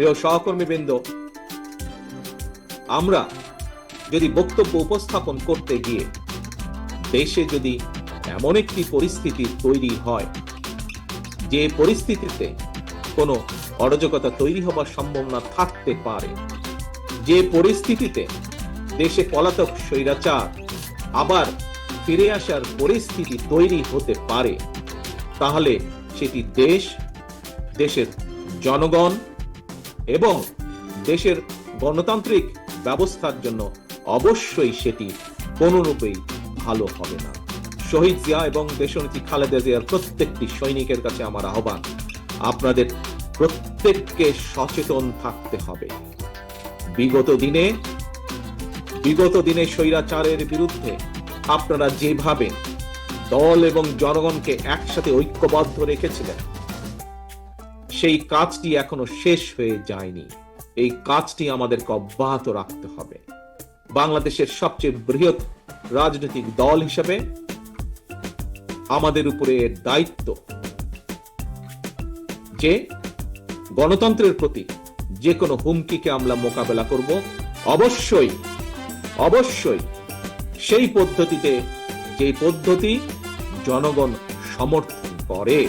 প্রিয় সহকর্মীবৃন্দ, আমরা যদি বক্তব্য উপস্থাপন করতে গিয়ে দেশে যদি এমন একটি পরিস্থিতি তৈরি হয়, যে পরিস্থিতিতে কোনো অরাজকতা তৈরি হবার সম্ভাবনা থাকতে পারে, যে পরিস্থিতিতে দেশে পলাতক স্বৈরাচার আবার ফিরে আসার পরিস্থিতি তৈরি হতে পারে, তাহলে সেটি দেশ, দেশের জনগণ এবং দেশের গণতান্ত্রিক ব্যবস্থার জন্য অবশ্যই সেটি কোনরূপেই ভালো হবে না। শহীদ জিয়া এবং দেশনেত্রী খালেদা জিয়ার প্রত্যেকটি সৈনিকের কাছে আমার আহ্বান, আপনাদের প্রত্যেককে সচেতন থাকতে হবে। বিগত দিনে বিগত দিনে স্বৈরাচারের বিরুদ্ধে আপনারা যেভাবে দল এবং জনগণকে একসাথে ঐক্যবদ্ধ রেখেছিলেন সেই কাজটি এখনও শেষ হয়ে যায়নি। এই কাজটি আমাদেরকে অব্যাহত রাখতে হবে। বাংলাদেশের সবচেয়ে বৃহৎ রাজনৈতিক দল হিসেবে আমাদের উপরে দায়িত্ব। যে গণতন্ত্রের প্রতি যে কোনো হুমকিকে আমরা মোকাবেলা করব, অবশ্যই অবশ্যই সেই পদ্ধতিতে যে পদ্ধতি জনগণ সমর্থন করে।